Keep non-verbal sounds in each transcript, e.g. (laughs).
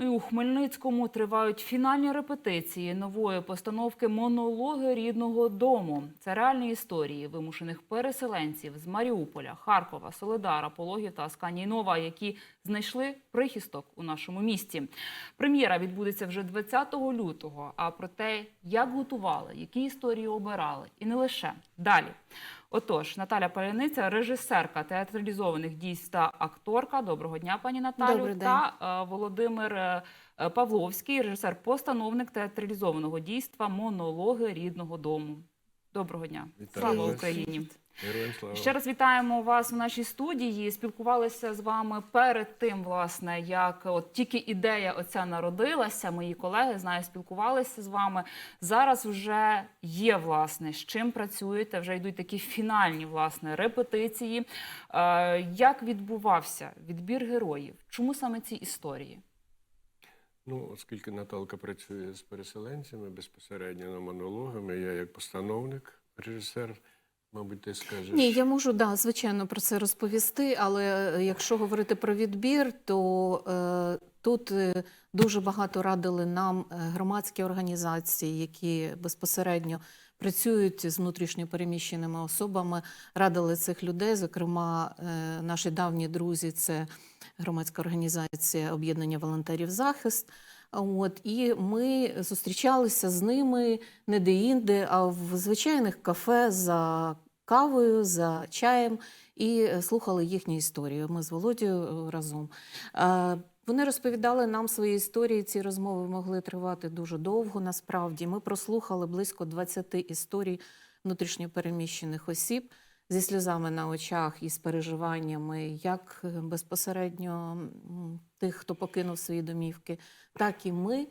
І у Хмельницькому тривають фінальні репетиції нової постановки Монологи рідного дому. Це реальні історії вимушених переселенців з Маріуполя, Харкова, Солидара, Пологів та Асканії-Нова, які знайшли прихисток у нашому місті. Прем'єра відбудеться вже 20 лютого. А про те, як готували, які історії обирали, і не лише далі. Отож, Наталя Паляниця, режисерка театралізованих дійств та акторка. Доброго дня, пані Наталю. Добрий день. Та е, Володимир е, е, Павловський, режисер-постановник театралізованого дійства Монологи рідного дому. Доброго дня. Вітаю Слава. Україні. Героям слава. Ще раз вітаємо вас в нашій студії. Спілкувалися з вами перед тим, власне, як от тільки ідея оця народилася. Мої колеги знаю, спілкувалися з вами. Зараз вже є власне з чим працюєте. Вже йдуть такі фінальні власне репетиції. Е, як відбувався відбір героїв? Чому саме ці історії? Ну, оскільки Наталка працює з переселенцями безпосередньо на монологами, я як постановник, режисер, мабуть, ти скажеш. Ні, я можу да, звичайно про це розповісти, але е, якщо говорити про відбір, то е, тут е, дуже багато радили нам е, громадські організації, які безпосередньо працюють з внутрішньо переміщеними особами, радили цих людей. Зокрема, е, наші давні друзі, це громадська організація об'єднання волонтерів захист. От і ми зустрічалися з ними не де-інде, а в звичайних кафе за кавою, за чаєм і е, слухали їхні історії. Ми з Володією е, разом. Е, Вони розповідали нам свої історії. Ці розмови могли тривати дуже довго. Насправді ми прослухали близько 20 історій внутрішньопереміщених осіб зі сльозами на очах і з переживаннями, як е, безпосередньо тих, хто покинув свої домівки, так і ми.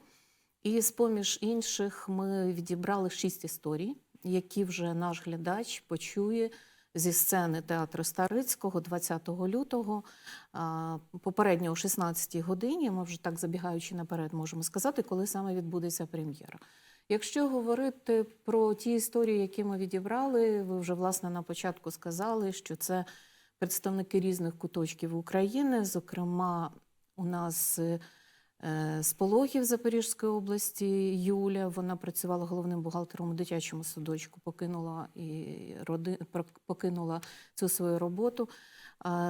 І з поміж інших ми відібрали шість історій, які вже наш глядач почує зі сцени театру Старицького 20 лютого. Попередньо о 16 годині, ми вже так забігаючи наперед, можемо сказати, коли саме відбудеться прем'єра. Якщо говорити про ті історії, які ми відібрали, ви вже власне на початку сказали, що це представники різних куточків України. Зокрема, у нас е, з Пологів Запорізької області Юля. Вона працювала головним бухгалтером у дитячому садочку, покинула і роди, покинула цю свою роботу.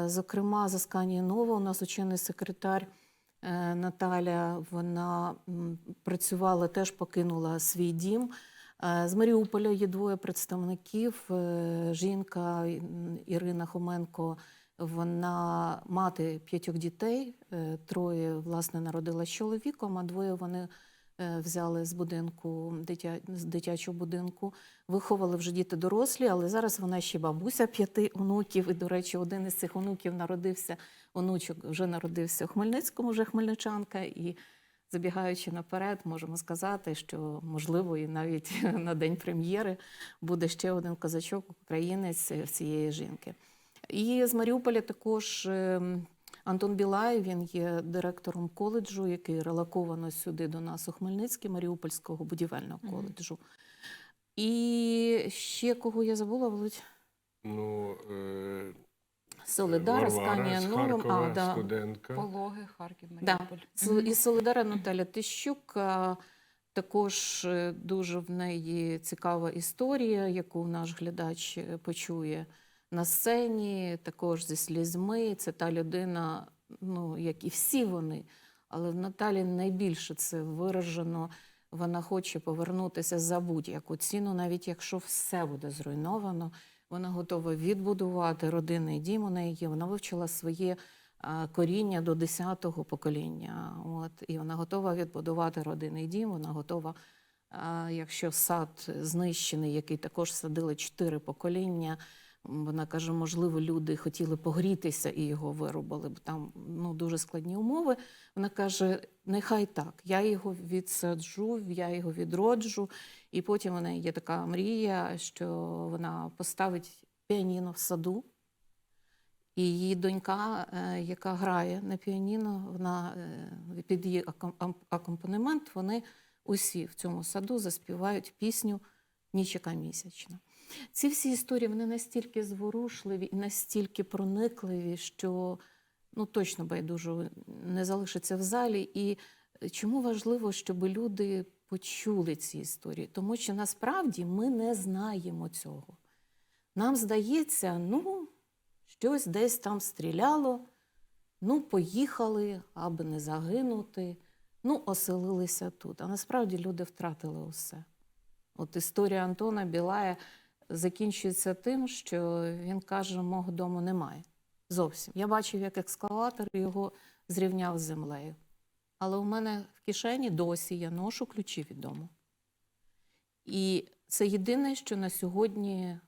Зокрема, з Асканії Нова у нас учений секретар Наталя. Вона працювала, теж покинула свій дім. Е, З Маріуполя є двоє представників. Е, Жінка Ірина Хоменко, вона мати п'ятьох дітей. Е, Троє власне народила з чоловіком, а двоє вони е, взяли з будинку дитя, з дитячого будинку. Виховали вже діти дорослі, але зараз вона ще бабуся п'яти онуків. І, до речі, один із цих онуків народився, онучок вже народився у Хмельницькому, вже хмельничанка. І забігаючи наперед, можемо сказати, що можливо і навіть (laughs) на день прем'єри буде ще один козачок, українець цієї жінки. І з Маріуполя також ем, Антон Білай, він є директором коледжу, який релоковано сюди до нас у Хмельницький, Маріупольського будівельного коледжу. І ще кого я забула, Володь? Ну, е, Солидар, Варвара з. Харкова, А, да. студентка. Пологи, Харків, Да. Маріуполь. Мгм. Із Солидара Наталя Тищук. Також е, дуже в неї цікава історія, яку наш глядач е, почує на сцені, також зі слізьми. Це та людина, ну як і всі вони, але в Наталі найбільше це виражено. Вона хоче повернутися за будь-яку ціну, навіть якщо все буде зруйновано. Вона готова відбудувати родинний дім. У неї. Вона вивчила своє коріння до 10-го покоління. От, і вона готова відбудувати родинний дім. Вона готова, якщо сад знищений, який також садили чотири покоління. Вона каже, можливо, люди хотіли погрітися і його вирубали, бо там ну, дуже складні умови. Вона каже: нехай так, я його відсаджу, я його відроджу. І потім неї є така мрія, що вона поставить піаніно в саду. І її донька, е, яка грає на піаніно, вона е, під її акомпанемент, вони усі в цьому саду заспівають пісню Ніч яка місячна. Ці всі історії вони настільки зворушливі і настільки проникливі, що ну, точно байдуже не залишиться в залі. І Чому важливо, щоб люди почули ці історії? Тому що насправді ми не знаємо цього. Нам здається, ну, щось десь там стріляло, ну, поїхали, аби не загинути, ну, оселилися тут. А насправді люди втратили усе. От історія Антона Білая закінчується тим, що він каже, мого дому немає. Зовсім. Я бачив, як екскаватор його зрівняв з землею. Але у мене в кишені досі я ношу ключі від дому. І це єдине, що на сьогодні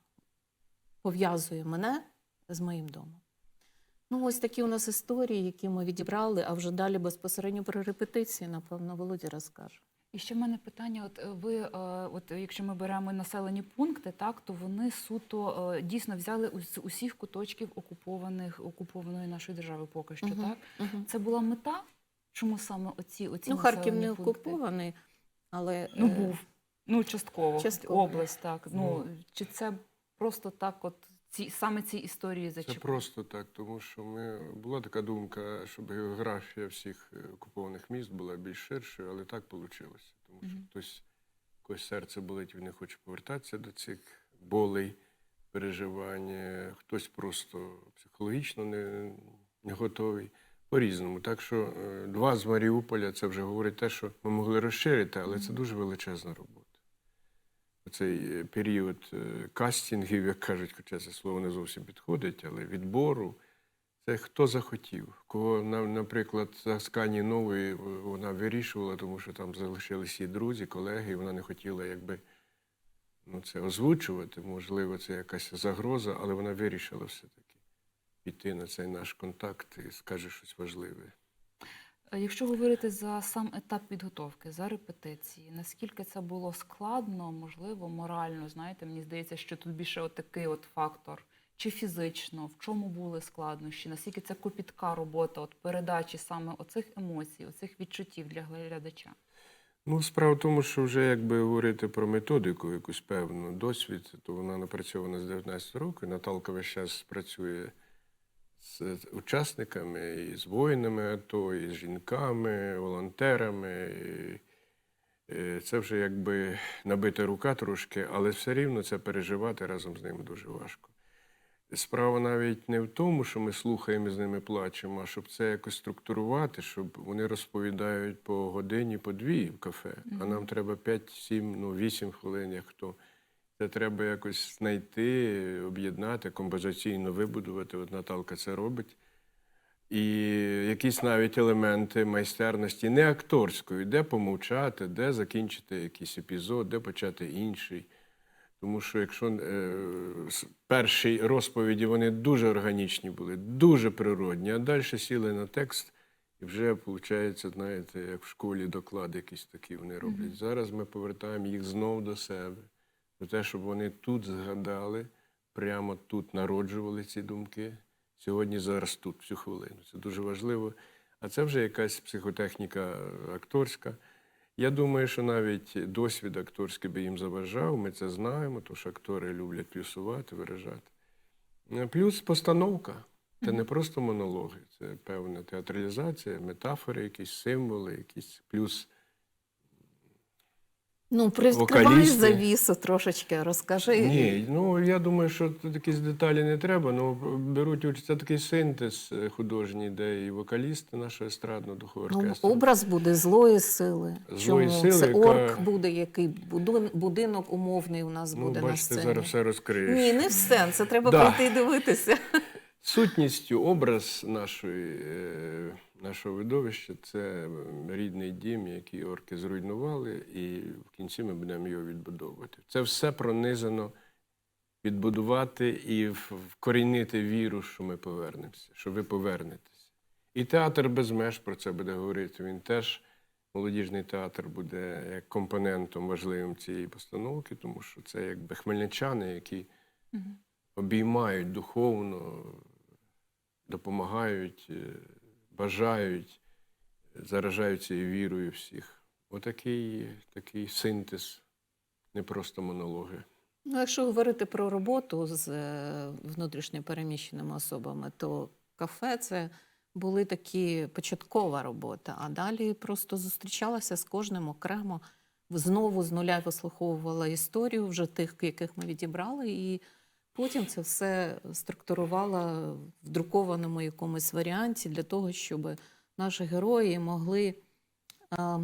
пов'язує мене з моїм домом. Ну, ось такі у нас історії, які ми відібрали, а вже далі безпосередньо про репетиції, напевно, Володя розкаже. І ще в мене питання: от е, ви, е, от якщо ми беремо населені пункти, так то вони суто е, дійсно взяли з усіх куточків окупованих окупованої нашої держави поки що, Мгм, так? мгм. Це була мета? Чому саме оці оці Ну, Харків не пункти? окупований, але Ну е, був. Ну, частково. частково. Область, так. Ну, чи це просто так, от ці саме ці історії Це просто так, тому що ми була така думка, щоб географія всіх окупованих міст була більш ширшою, але так вийшло. Тому що Мгм. хтось когось серце болить, він не хоче повертатися до цих болей, переживань, хтось просто психологічно не, не готовий. По-різному. Так що е, два з Маріуполя це вже говорить те, що ми могли розширити, але це дуже величезна робота. Цей е, період е, кастингів, як кажуть, хоча це слово не зовсім підходить, але відбору. Це хто захотів. Кого, на- наприклад, Скані Нової вона вирішувала, тому що там залишились її друзі, колеги, і вона не хотіла якби, ну, це озвучувати. Можливо, це якась загроза, але вона вирішила все-таки піти на цей наш контакт і скаже щось важливе. Якщо говорити за сам етап підготовки, за репетиції, наскільки це було складно, можливо, морально, знаєте, мені здається, що тут більше от такий от фактор. Чи фізично, в чому були складнощі, наскільки це копітка робота, от передачі саме оцих емоцій, оцих відчуттів для глядача? Ну, справа в тому, що вже якби говорити про методику, якусь певну досвід, то вона напрацьована з 19 років. Наталка весь час працює з учасниками, і з воїнами АТО, і з жінками, волонтерами. І, е, Це вже якби набита рука трошки, але все рівно це переживати разом з ними дуже важко. Справа навіть не в тому, що ми слухаємо і з ними плачемо, а щоб це якось структурувати, щоб вони розповідають по годині, по дві в кафе, а нам треба 5, 7, ну 8 хвилин, як хто. Це треба якось знайти, об'єднати, композиційно вибудувати. От Наталка це робить. І якісь навіть елементи майстерності, не акторської, де помовчати, де закінчити якийсь епізод, де почати інший. Тому що якщо е, перші розповіді вони дуже органічні були, дуже природні, а далі сіли на текст, і вже виходить, знаєте, як в школі доклади якісь такі вони роблять. Зараз ми повертаємо їх знов до себе, до те, щоб вони тут згадали, прямо тут народжували ці думки. Сьогодні, зараз тут, в цю хвилину. Це дуже важливо. А це вже якась психотехніка акторська. Я думаю, що навіть досвід акторський би їм заважав, ми це знаємо, тому що актори люблять плюсувати, виражати. Плюс постановка. Це не просто монологи, це певна театралізація, метафори, якісь символи, якісь плюс. Ну, привідкривай Вокалісти. завісу трошечки, розкажи. Ні, ну я думаю, що тут якісь деталі не треба. Ну беруть участь це такий синтез е, художній, де і вокалісти нашого естрадно-духового Ну, образ буде злої сили. Злої Чому? сили, це яка- орк буде, який будинок умовний у нас ну, буде на бачите, сцені. зараз все розкриєш. Ні, не все. Це треба Да. прийти і дивитися. Сутністю, образ нашої, е, нашого видовища це рідний дім, який орки зруйнували, і в кінці ми будемо його відбудовувати. Це все пронизано відбудувати і вкорінити віру, що ми повернемося, що ви повернетеся. І театр без меж про це буде говорити. Він теж, молодіжний театр, буде як компонентом важливим цієї постановки, тому що це якби хмельничани, які обіймають духовно, допомагають, е, бажають, заражають цією вірою всіх. Отакий такий синтез, не просто монологи. Ну, якщо говорити про роботу з е, внутрішньо переміщеними особами, то кафе це були такі початкова робота, а далі просто зустрічалася з кожним окремо, знову з нуля вислуховувала історію вже тих, яких ми відібрали, і потім це все структурувала в друкованому якомусь варіанті для того, щоб наші герої могли. а,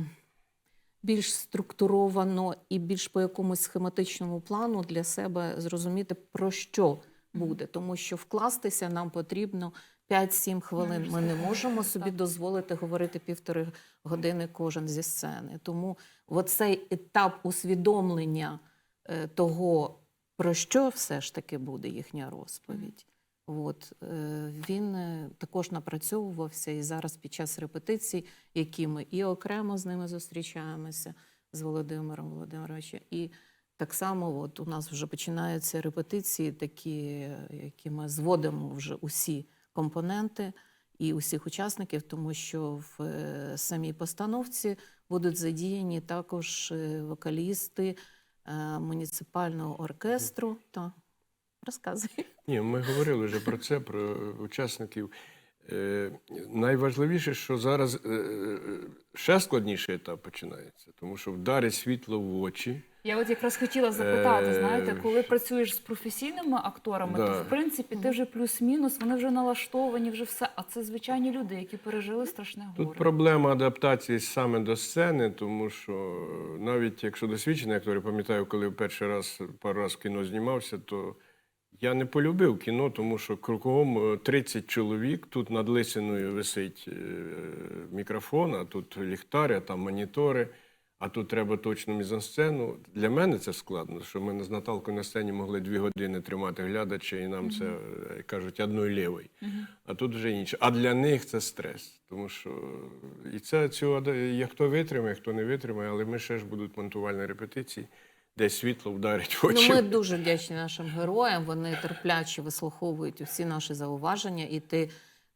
більш структуровано і більш по якомусь схематичному плану для себе зрозуміти, про що буде. Тому що вкластися нам потрібно 5-7 хвилин. Ми не можемо собі дозволити говорити півтори години кожен зі сцени. Тому оцей етап усвідомлення е, того, про що все ж таки буде їхня розповідь. От, е, він е, також напрацьовувався і зараз під час репетицій, які ми і окремо з ними зустрічаємося з Володимиром Володимировичем, і так само от у нас вже починаються репетиції, такі, які ми зводимо вже усі компоненти і усіх учасників, тому що в е, самій постановці будуть задіяні також вокалісти муніципального оркестру. То розказуй. Ні, ми говорили вже про це, про учасників. Е, найважливіше, що зараз е, е, ще складніший етап починається, тому що вдарить світло в очі. Я от якраз хотіла запитати, Е, знаєте, коли працюєш з професійними акторами, Да. то в принципі ти вже плюс-мінус, вони вже налаштовані, вже все. А це звичайні люди, які пережили страшне горе. Тут проблема адаптації саме до сцени, тому що навіть якщо досвідчений актор, я пам'ятаю, коли перший раз пару раз в кіно знімався, то я не полюбив кіно, тому що кругом е, 30 чоловік, тут над лисиною висить е, мікрофон, а тут ліхтар, а там монітори, а тут треба точну мізансцену. Для мене це складно, що ми з Наталкою на сцені могли дві години тримати глядача, і нам це е, кажуть одною лівою. А тут вже інше. А для них це стрес. Тому що і це цього є хто витримає, хто не витримає, але ми ще ж будуть монтувальні репетиції, де світло вдарить в очі. Ну, ми дуже вдячні нашим героям. Вони терпляче вислуховують усі наші зауваження, і ти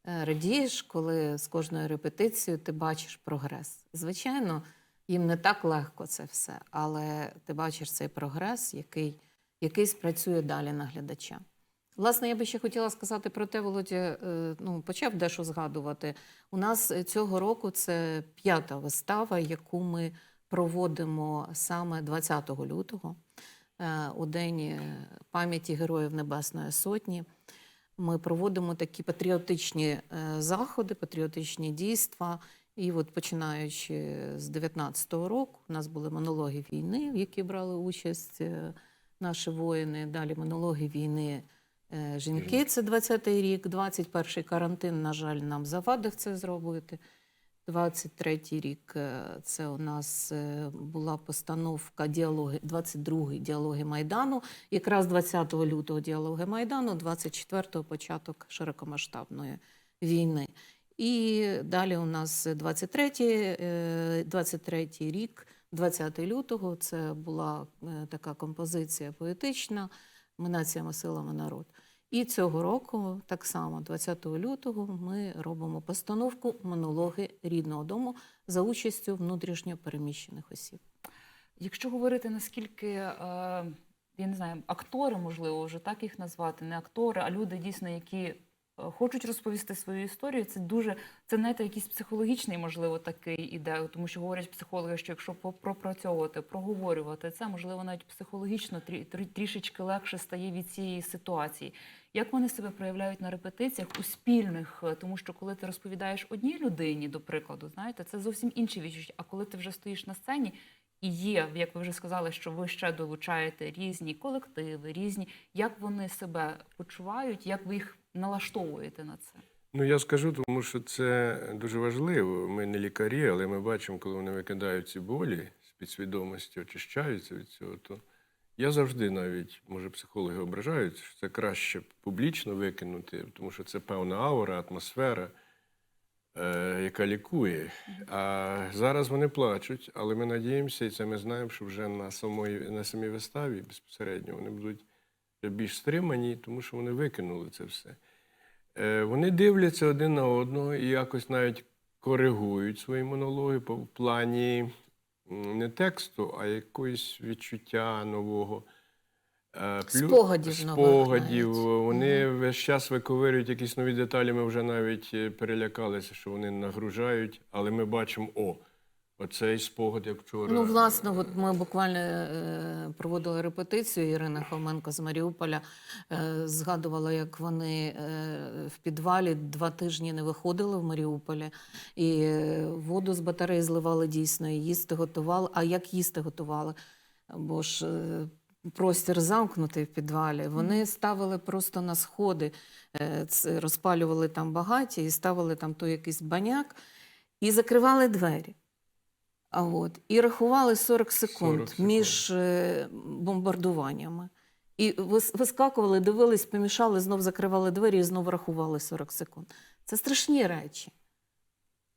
е, радієш, коли з кожною репетицією ти бачиш прогрес. Звичайно, їм не так легко це все, але ти бачиш цей прогрес, який, який спрацює далі на глядача. Власне, я би ще хотіла сказати про те, Володя е, ну, почав дещо згадувати. У нас е, цього року це п'ята вистава, яку ми проводимо саме 20 лютого, е, у День пам'яті Героїв Небесної Сотні. Ми проводимо такі патріотичні заходи, патріотичні дійства. І от починаючи з 19-го року, у нас були монологи війни, в які брали участь е, наші воїни. Далі монологи війни е, жінки, це 20-й рік, 21-й карантин, на жаль, нам завадив це зробити. 23-й рік е, це у нас була постановка діалоги, 22-й діалоги Майдану. Якраз 20 лютого діалоги Майдану, 24-го початок широкомасштабної війни. І далі у нас 23-й, е, 23-й рік, 20 лютого, це була е, така композиція поетична «Ми нація, ми сила, ми народ». І цього року, так само, 20 лютого, ми робимо постановку монологи рідного дому за участю внутрішньо переміщених осіб. Якщо говорити наскільки, е, я не знаю, актори, можливо, вже так їх назвати, не актори, а люди дійсно, які хочуть розповісти свою історію, це дуже, це знаєте, якийсь психологічний, можливо, такий іде, тому що говорять психологи, що якщо пропрацьовувати, проговорювати це, можливо, навіть психологічно трі- трі- трішечки легше стає від цієї ситуації. Як вони себе проявляють на репетиціях у спільних, тому що коли ти розповідаєш одній людині, до прикладу, знаєте, це зовсім інші відчуття. А коли ти вже стоїш на сцені, і є, як ви вже сказали, що ви ще долучаєте різні колективи, різні, як вони себе почувають, як ви їх налаштовуєте на це? Ну, я скажу, тому що це дуже важливо. Ми не лікарі, але ми бачимо, коли вони викидають ці болі з підсвідомості, очищаються від цього, то я завжди навіть, може, психологи ображають, що це краще публічно викинути, тому що це певна аура, атмосфера, яка лікує. А зараз вони плачуть, але ми надіємося, і це ми знаємо, що вже на самої, на самій виставі безпосередньо вони будуть більш стримані, тому що вони викинули це все. Е, Вони дивляться один на одного і якось навіть коригують свої монологи по плані не тексту, а якогось відчуття нового. Е, плю- Спогадів нових спогадів. навіть. Вони весь час виковирюють якісь нові деталі. Ми вже навіть е, перелякалися, що вони нагружають, але ми бачимо, о, оцей спогад, як вчора. Ну, власне, от ми буквально е, проводили репетицію. Ірина Хоменко з Маріуполя е, згадувала, як вони е, в підвалі два тижні не виходили в Маріуполі, і е, воду з батареї зливали дійсно, і їсти готували. А як їсти готували? Бо ж е, простір замкнутий в підвалі. Вони ставили просто на сходи, е, розпалювали там багаття і ставили там той якийсь баняк і закривали двері. А от, і рахували 40 секунд, 40 секунд. між е, бомбардуваннями. І вискакували, дивились, помішали, знов закривали двері і знов рахували 40 секунд. Це страшні речі.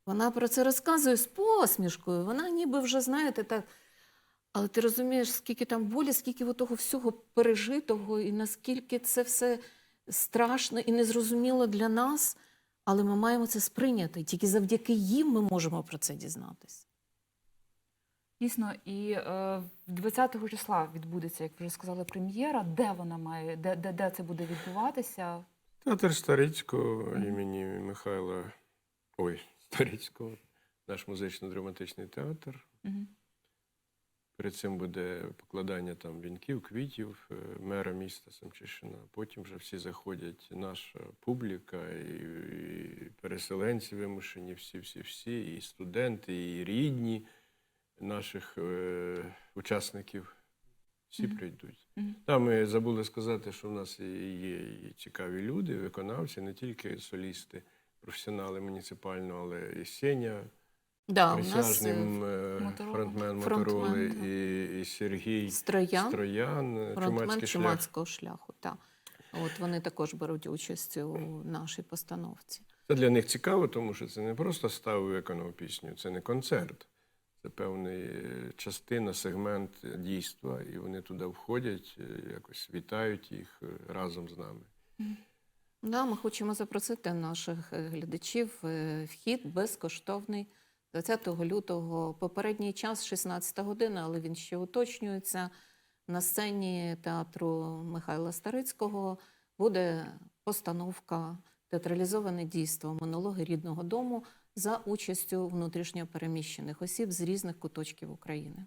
Вона про це розказує з посмішкою. Вона ніби вже, знаєте, так. Але ти розумієш, скільки там болі, скільки того всього пережитого, і наскільки це все страшно і незрозуміло для нас, але ми маємо це сприйняти. Тільки завдяки їм ми можемо про це дізнатися. Дійсно, і е, 20 числа відбудеться, як вже сказали, прем'єра. Де вона має, де, де, де це буде відбуватися? Театр Старицького імені Михайла. Ой, Старицького, наш музично-драматичний театр. Мгм. Перед цим буде покладання там вінків, квітів е, мера міста Самчишина. Потім вже всі заходять, наша публіка, і, і переселенці вимушені, всі, всі, всі, і студенти, і рідні наших е, учасників. Всі прийдуть. Мгм. Там ми забули сказати, що в нас є і цікаві люди, виконавці, не тільки солісти, професіонали муніципального, але і Сеня, Да, присяжним е, е, фронтмен Мотороли і, і Сергій Строян, Строян, е, фронтмен чумацького шляху. Так. От вони також беруть участь у нашій постановці. Це для них цікаво, тому що це не просто став виконав пісню, це не концерт. Це певний е, частина, сегмент дійства, і вони туди входять, якось вітають їх разом з нами. Да, ми хочемо запросити наших глядачів. Вхід безкоштовний 20 лютого. Попередній час 16 година, але він ще уточнюється. На сцені театру Михайла Старицького буде постановка театралізоване дійство монологи рідного дому за участю внутрішньо переміщених осіб з різних куточків України.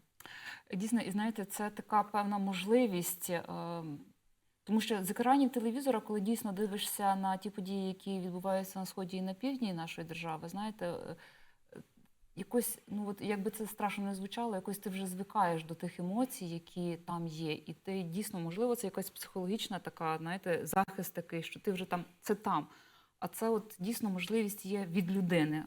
Дійсно, і знаєте, це така певна можливість. е, Тому що з екранів телевізора, коли дійсно дивишся на ті події, які відбуваються на сході і на півдні нашої держави, знаєте, якось, ну от якби це страшно не звучало, якось ти вже звикаєш до тих емоцій, які там є. І ти дійсно, можливо, це якась психологічна така, знаєте, захист такий, що ти вже там це там. А це от дійсно можливість є від людини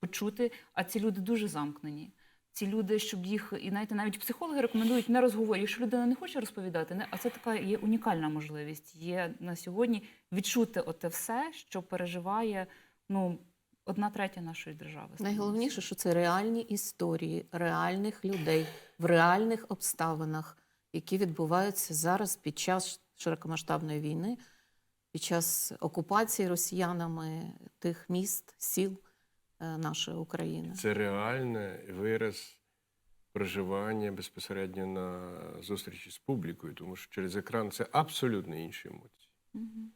почути, а ці люди дуже замкнені. Ці люди, щоб їх, і знаєте, навіть психологи рекомендують не розговорювати. Якщо людина не хоче розповідати, не, а це така є унікальна можливість. Є на сьогодні відчути оте все, що переживає ну, одна третя нашої держави. Найголовніше, що це реальні історії реальних людей в реальних обставинах, які відбуваються зараз під час широкомасштабної війни, під час окупації росіянами тих міст, сіл е, нашої України. Це реальний вираз проживання безпосередньо на зустрічі з публікою, тому що через екран це абсолютно інші емоції. Мгм.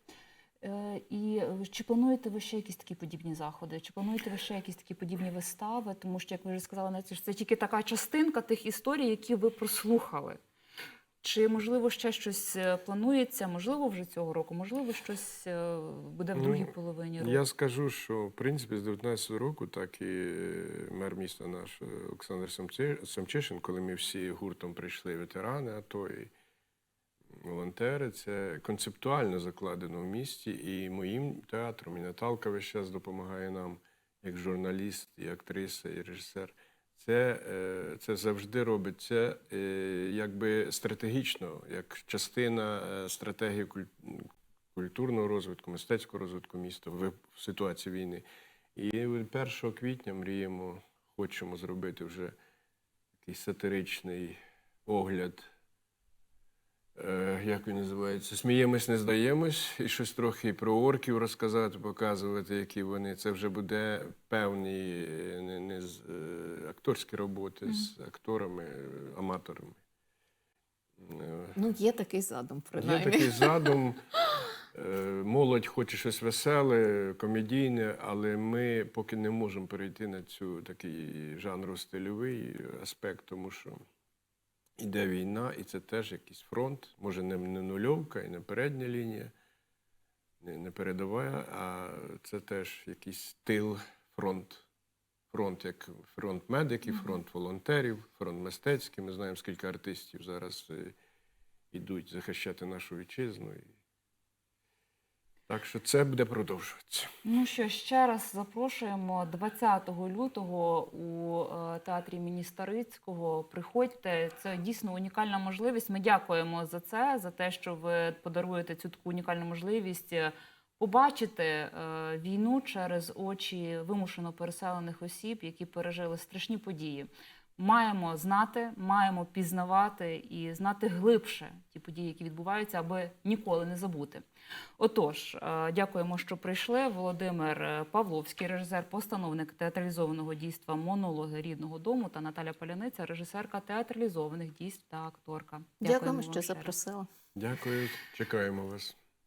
Е, І чи плануєте ви ще якісь такі подібні заходи? Чи плануєте ви ще якісь такі подібні вистави? Тому що, як ви вже сказали, що це тільки така частинка тих історій, які ви прослухали. Чи можливо ще щось е, планується? Можливо, вже цього року, можливо, щось е, буде в Ну, другій половині року. Я скажу, що в принципі з 19 року, так і мер міста наш Олександр Самчишин, коли ми всі гуртом прийшли ветерани, АТО і волонтери, це концептуально закладено в місті і моїм театром, і Наталка весь час допомагає нам як журналіст, і актриса, і режисер. Це, е, це завжди робиться е, якби стратегічно, як частина е, стратегії культурного розвитку, мистецького розвитку міста в ситуації війни. І 1 квітня мріємо, хочемо зробити вже такий сатиричний огляд. Е, як він називається? Сміємось, не здаємось, і щось трохи про орків розказати, показувати, які вони. Це вже буде певні е, не, не з, е, акторські роботи з акторами, аматорами. Ну, є такий задум, Є такий задум. (laughs) Молодь хоче щось веселе, комедійне, але ми поки не можемо перейти на цю такий жанру-стильовий аспект, тому що йде війна, і це теж якийсь фронт. Може, не, не нульовка і не передня лінія, не, передова, а це теж якийсь тил, фронт. Фронт як фронт медиків, фронт волонтерів, фронт мистецький. Ми знаємо, скільки артистів зараз е, йдуть захищати нашу вітчизну. Так що це буде продовжуватися. Ну що, ще раз запрошуємо 20 лютого у е, театрі імені Старицького. Приходьте, це дійсно унікальна можливість. Ми дякуємо за це, за те, що ви подаруєте цю таку унікальну можливість е, побачити е, війну через очі вимушено переселених осіб, які пережили страшні події. Маємо знати, маємо пізнавати і знати глибше ті події, які відбуваються, аби ніколи не забути. Отож, е, дякуємо, що прийшли. Володимир е, Павловський, режисер, постановник театралізованого дійства Монологи рідного дому та Наталя Паляниця, режисерка театралізованих дійств та акторка. Дякуємо, вам що запросили. Дякую, чекаємо вас.